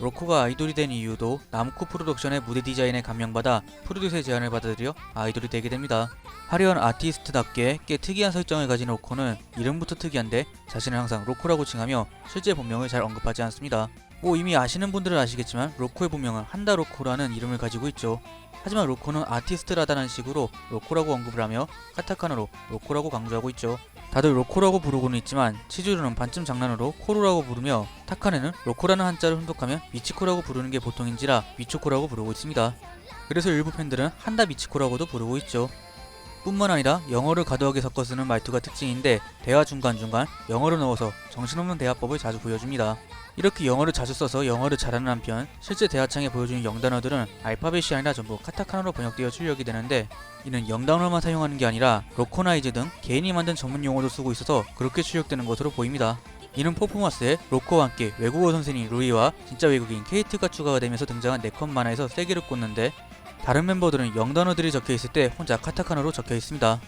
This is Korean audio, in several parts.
로코가 아이돌이 된 이유도 남코 프로덕션의 무대 디자인에 감명받아 프로듀서의 제안을 받아들여 아이돌이 되게 됩니다. 화려한 아티스트답게 꽤 특이한 설정을 가진 로코는 이름부터 특이한데 자신을 항상 로코라고 칭하며 실제 본명을 잘 언급하지 않습니다. 뭐 이미 아시는 분들은 아시겠지만 로코의 본명은 한다 로코라는 이름을 가지고 있죠. 하지만 로코는 아티스트라다는 식으로 로코라고 언급을 하며 카타카나로 로코라고 강조하고 있죠. 다들 로코라고 부르고는 있지만 치즈루는 반쯤 장난으로 코로라고 부르며 타카네는 로코라는 한자를 혼독하며 미치코라고 부르는 게 보통인지라 미초코라고 부르고 있습니다. 그래서 일부 팬들은 한다 미치코라고도 부르고 있죠. 뿐만 아니라 영어를 과도하게 섞어 쓰는 말투가 특징인데 대화 중간중간 영어를 넣어서 정신없는 대화법을 자주 보여줍니다. 이렇게 영어를 자주 써서 영어를 잘하는 한편 실제 대화창에 보여주는 영단어들은 알파벳이 아니라 전부 카타카나로 번역되어 출력이 되는데 이는 영단어만 사용하는 게 아니라 로코나이즈 등 개인이 만든 전문 용어도 쓰고 있어서 그렇게 출력되는 것으로 보입니다. 이는 퍼포먼스에 로코와 함께 외국어 선생님 루이와 진짜 외국인 케이트가 추가가 되면서 등장한 네컷 만화에서 세게를 꽂는데 다른 멤버들은 영단어들이 적혀 있을 때 혼자 카타카나로 적혀 있습니다.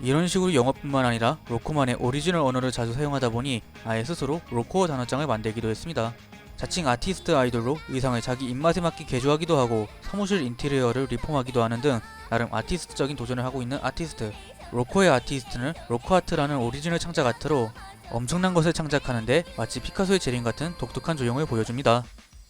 이런 식으로 영어뿐만 아니라 로코만의 오리지널 언어를 자주 사용하다 보니 아예 스스로 로코어 단어장을 만들기도 했습니다. 자칭 아티스트 아이돌로 의상을 자기 입맛에 맞게 개조하기도 하고 사무실 인테리어를 리폼하기도 하는 등 나름 아티스트적인 도전을 하고 있는 아티스트. 로코의 아티스트는 로코아트라는 오리지널 창작 아트로 엄청난 것을 창작하는데 마치 피카소의 재림 같은 독특한 조형을 보여줍니다.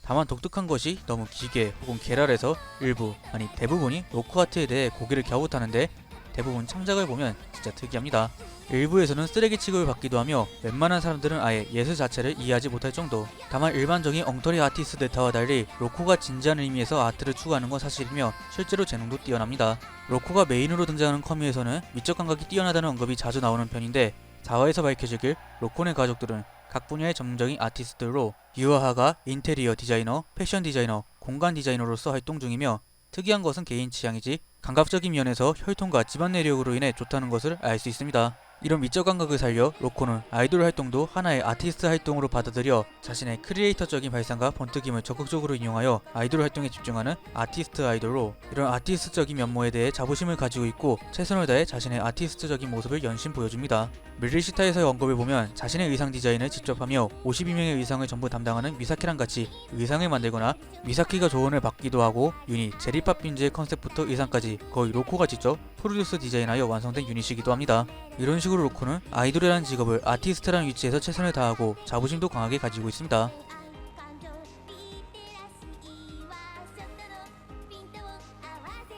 다만 독특한 것이 너무 기계 혹은 계랄해서 일부 아니 대부분이 로코아트에 대해 고개를 갸웃하는데 대부분 창작을 보면 진짜 특이합니다. 일부에서는 쓰레기 취급을 받기도 하며 웬만한 사람들은 아예 예술 자체를 이해하지 못할 정도. 다만 일반적인 엉터리 아티스트 데타와 달리 로코가 진지한 의미에서 아트를 추구하는 건 사실이며 실제로 재능도 뛰어납니다. 로코가 메인으로 등장하는 커뮤에서는 미적 감각이 뛰어나다는 언급이 자주 나오는 편인데 4화에서 밝혀지길 로코네 가족들은 각 분야의 전문적인 아티스트로 유아하가 인테리어 디자이너, 패션 디자이너, 공간 디자이너로서 활동 중이며 특이한 것은 개인 취향이지 감각적인 면에서 혈통과 집안 내력으로 인해 좋다는 것을 알 수 있습니다. 이런 미적 감각을 살려 로코는 아이돌 활동도 하나의 아티스트 활동으로 받아들여 자신의 크리에이터적인 발상과 번뜩임을 적극적으로 인용하여 아이돌 활동에 집중하는 아티스트 아이돌로 이런 아티스트적인 면모에 대해 자부심을 가지고 있고 최선을 다해 자신의 아티스트적인 모습을 연신 보여줍니다. 밀리시타에서의 언급을 보면 자신의 의상 디자인을 직접 하며 52명의 의상을 전부 담당하는 미사키랑 같이 의상을 만들거나 미사키가 조언을 받기도 하고 유닛 제리팝 빈즈의 컨셉부터 의상까지 거의 로코가 직접 프로듀스 디자인하여 완성된 유닛이기도 합니다. 이런 식으로 로코는 아이돌이라는 직업을 아티스트라는 위치에서 최선을 다하고 자부심도 강하게 가지고 있습니다.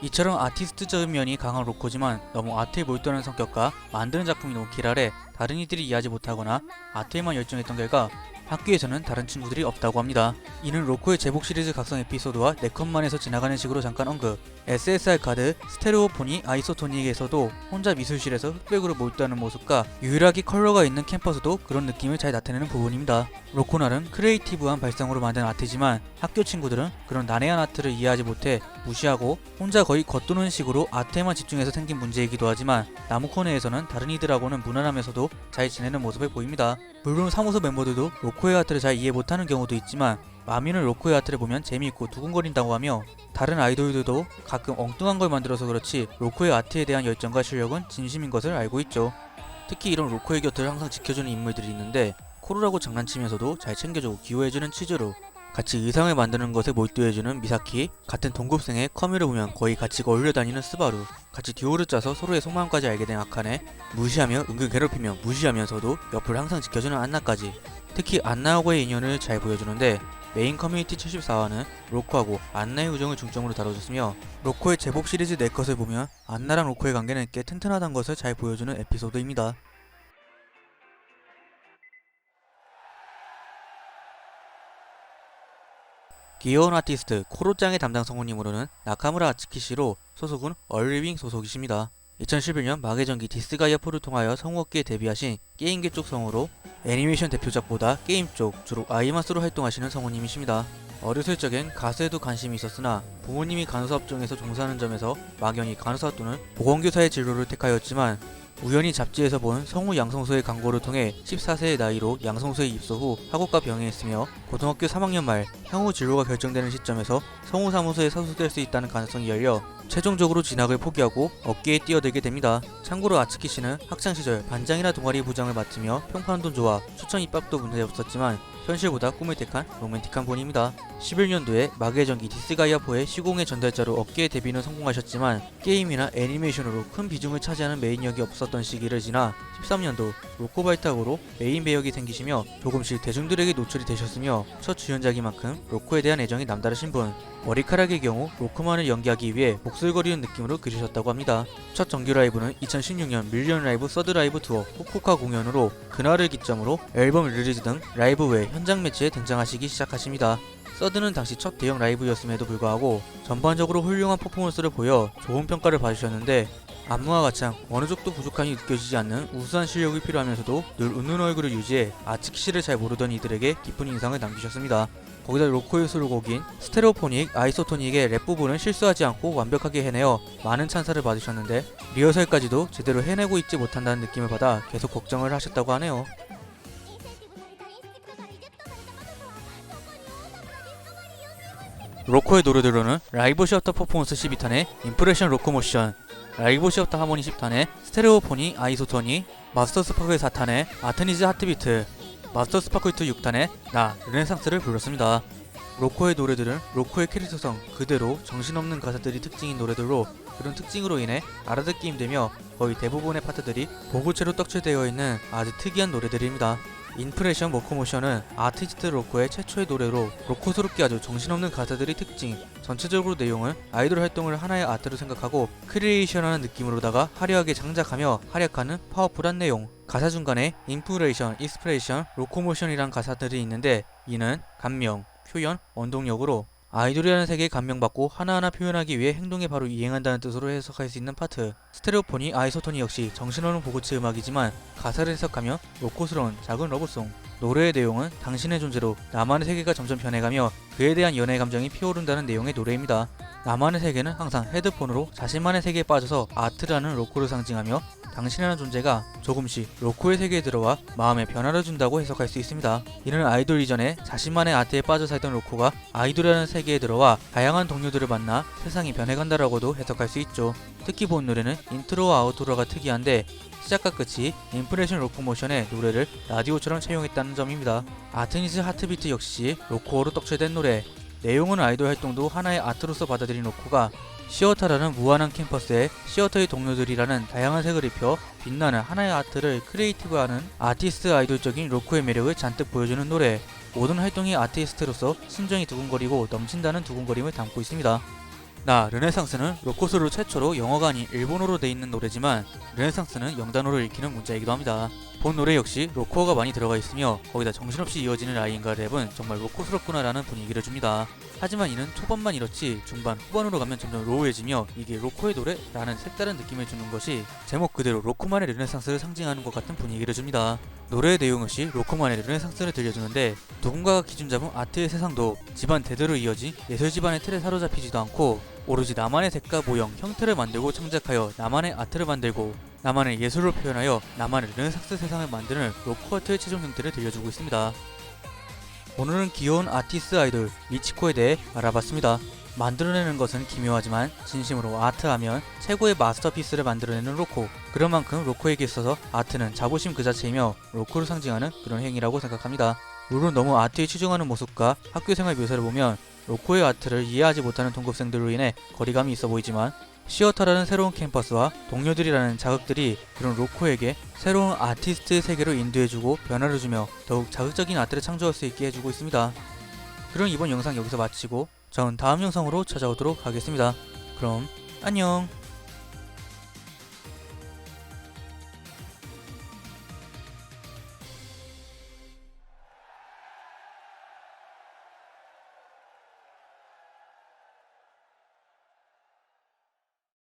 이처럼 아티스트적인 면이 강한 로코지만 너무 아트에 몰두하는 성격과 만드는 작품이 너무 기랄해 다른 이들이 이해하지 못하거나 아트에만 열중했던 결과 학교에서는 다른 친구들이 없다고 합니다. 이는 로코의 제복 시리즈 각성 에피소드와 네컷만에서 지나가는 식으로 잠깐 언급 SSR 카드, 스테레오포니, 아이소토닉에서도 혼자 미술실에서 흑백으로 몰두하는 모습과 유일하게 컬러가 있는 캠퍼스도 그런 느낌을 잘 나타내는 부분입니다. 로코나는 크리에이티브한 발상으로 만든 아트지만 학교 친구들은 그런 난해한 아트를 이해하지 못해 무시하고 혼자 거의 겉도는 식으로 아트에만 집중해서 생긴 문제이기도 하지만 나무코네에서는 다른 이들하고는 무난하면서도 잘 지내는 모습을 보입니다. 물론 사무소 멤버들도 로코 의 아트를 잘 이해 못하는 경우도 있지만 마미는 로코의 아트를 보면 재미있고 두근거린다고 하며 다른 아이돌들도 가끔 엉뚱한 걸 만들어서 그렇지 로코의 아트에 대한 열정과 실력은 진심인 것을 알고 있죠. 특히 이런 로코의 곁을 항상 지켜주는 인물들이 있는데 코로라고 장난치면서도 잘 챙겨주고 기호해주는 치즈루 같이 의상을 만드는 것에 몰두해주는 미사키 같은 동급생의 커뮤를 보면 거의 같이 어울려 다니는 스바루 같이 듀오를 짜서 서로의 속마음까지 알게 된 아카네 무시하며 은근 괴롭히며 무시하면서도 옆을 항상 지켜주는 안나까지 특히 안나하고의 인연을 잘 보여주는데 메인 커뮤니티 74화는 로코하고 안나의 우정을 중점으로 다뤄줬으며 로코의 제복 시리즈 4컷을 보면 안나랑 로코의 관계는 꽤 튼튼하다는 것을 잘 보여주는 에피소드입니다. 귀여운 아티스트 코로짱의 담당 성우님으로는 나카무라 아츠키 씨로 소속은 얼리빙 소속이십니다. 2011년 마계전기 디스가이아4를 통하여 성우업계에 데뷔하신 게임계 쪽 성우로 애니메이션 대표작보다 게임 쪽 주로 아이마스로 활동하시는 성우님이십니다. 어렸을 적엔 가수에도 관심이 있었으나 부모님이 간호사 업종에서 종사하는 점에서 막연히 간호사 또는 보건교사의 진로를 택하였지만 우연히 잡지에서 본 성우 양성소의 광고를 통해 14세의 나이로 양성소에 입소 후 학업과 병행했으며 고등학교 3학년 말 향후 진로가 결정되는 시점에서 성우 사무소에 소속될 수 있다는 가능성이 열려 최종적으로 진학을 포기하고 업계에 뛰어들게 됩니다. 참고로 아츠키 씨는 학창 시절 반장이나 동아리 부장을 맡으며 평판도 좋아 추천 입학도 문제 없었지만 현실보다 꿈을 택한 로맨틱한 분입니다. 11년도에 마계의 전기 디스가이아4의 시공의 전달자로 업계에 데뷔는 성공하셨지만 게임이나 애니메이션으로 큰 비중을 차지하는 메인 역이 없었던 시기를 지나 13년도 로코발탁으로 메인 배역이 생기시며 조금씩 대중들에게 노출이 되셨으며 첫 주연작이만큼 로코에 대한 애정이 남다르신 분 머리카락의 경우 로크만을 연기하기 위해 목술거리는 느낌으로 그리셨다고 합니다. 첫 정규 라이브는 2016년 밀리언 라이브 서드 라이브 투어 후쿠오카 공연으로 그날을 기점으로 앨범 릴리즈 등 라이브 외 현장 매체에 등장하시기 시작하십니다. 서드는 당시 첫 대형 라이브였음에도 불구하고 전반적으로 훌륭한 퍼포먼스를 보여 좋은 평가를 받으셨는데 안무와 가창 어느 정도 부족함이 느껴지지 않는 우수한 실력이 필요하면서도 늘 웃는 얼굴을 유지해 아츠키 씨를 잘 모르던 이들에게 깊은 인상을 남기셨습니다. 거기다 로코의 수록곡인 스테레오포닉 아이소토닉의 랩 부분은 실수하지 않고 완벽하게 해내어 많은 찬사를 받으셨는데 리허설까지도 제대로 해내고 있지 못한다는 느낌을 받아 계속 걱정을 하셨다고 하네요. 로코의 노래들로는 라이브 시어터 퍼포먼스 12탄의 임프레션 로코모션, 라이브 시어터 하모니 10탄의 스테레오포니 아이소토니, 마스터 스파클 4탄의 아테니즈 하트비트, 마스터 스파클 2 6탄의 나 르네상스를 불렀습니다. 로코의 노래들은 로코의 캐릭터성 그대로 정신없는 가사들이 특징인 노래들로 그런 특징으로 인해 알아듣기 힘들며 거의 대부분의 파트들이 보구체로 떡칠되어 있는 아주 특이한 노래들입니다. 인프레션 모코모션은 아티스트 로코의 최초의 노래로 로코스럽게 아주 정신없는 가사들이 특징. 전체적으로 내용은 아이돌 활동을 하나의 아트로 생각하고 크리에이션하는 느낌으로다가 화려하게 장작하며 활약하는 파워풀한 내용. 가사 중간에 인프레이션, 익스프레이션, 로코모션이란 가사들이 있는데 이는 감명, 표현, 원동력으로 아이돌이라는 세계에 감명받고 하나하나 표현하기 위해 행동에 바로 이행한다는 뜻으로 해석할 수 있는 파트. 스테레오포니 아이소토니 역시 정신없는 보고체 음악이지만 가사를 해석하면 로코스러운 작은 러브송 노래의 내용은 당신의 존재로 나만의 세계가 점점 변해가며 그에 대한 연애 감정이 피어오른다는 내용의 노래입니다. 나만의 세계는 항상 헤드폰으로 자신만의 세계에 빠져서 아트라는 로코를 상징하며 당신이라는 존재가 조금씩 로코의 세계에 들어와 마음에 변화를 준다고 해석할 수 있습니다. 이는 아이돌 이전에 자신만의 아트에 빠져 살던 로코가 아이돌이라는 세계에 들어와 다양한 동료들을 만나 세상이 변해간다라고도 해석할 수 있죠. 특히 본 노래는 인트로와 아우트로가 특이한데 시작과 끝이 인프레션 로코모션의 노래를 라디오처럼 채용했다는 점입니다. 아테니스 하트비트 역시 로코어로 떡칠된 노래 내용은 아이돌 활동도 하나의 아트로서 받아들인 로코가 시어터라는 무한한 캠퍼스에 시어터의 동료들이라는 다양한 색을 입혀 빛나는 하나의 아트를 크리에이티브하는 아티스트 아이돌적인 로코의 매력을 잔뜩 보여주는 노래 모든 활동이 아티스트로서 심정이 두근거리고 넘친다는 두근거림을 담고 있습니다. 나 르네상스는 로코스로 최초로 영어가 아닌 일본어로 돼 있는 노래지만 르네상스는 영단어를 읽히는 문자이기도 합니다. 본 노래 역시 로코어가 많이 들어가 있으며 거기다 정신없이 이어지는 라인과 랩은 정말 로코스럽구나라는 분위기를 줍니다. 하지만 이는 초반만 이렇지 중반 후반으로 가면 점점 로우해지며 이게 로코의 노래라는 색다른 느낌을 주는 것이 제목 그대로 로코만의 르네상스를 상징하는 것 같은 분위기를 줍니다. 노래의 내용 역시 로코만의 르네상스를 들려주는데 누군가가 기준 잡은 아트의 세상도 집안 대대로 이어진 예술 집안의 틀에 사로잡히지도 않고 오로지 나만의 색과 모형, 형태를 만들고 창작하여 나만의 아트를 만들고 나만의 예술을 표현하여 나만의 르네상스 세상을 만드는 로코 아트의 최종 형태를 들려주고 있습니다. 오늘은 귀여운 아티스트 아이돌 미치코에 대해 알아봤습니다. 만들어내는 것은 기묘하지만 진심으로 아트하면 최고의 마스터피스를 만들어내는 로코. 그런 만큼 로코에게 있어서 아트는 자부심 그 자체이며 로코를 상징하는 그런 행위라고 생각합니다. 물론 너무 아트에 치중하는 모습과 학교생활 묘사를 보면 로코의 아트를 이해하지 못하는 동급생들로 인해 거리감이 있어 보이지만 시어터라는 새로운 캠퍼스와 동료들이라는 자극들이 그런 로코에게 새로운 아티스트의 세계로 인도해주고 변화를 주며 더욱 자극적인 아트를 창조할 수 있게 해주고 있습니다. 그럼 이번 영상 여기서 마치고 전 다음 영상으로 찾아오도록 하겠습니다. 그럼 안녕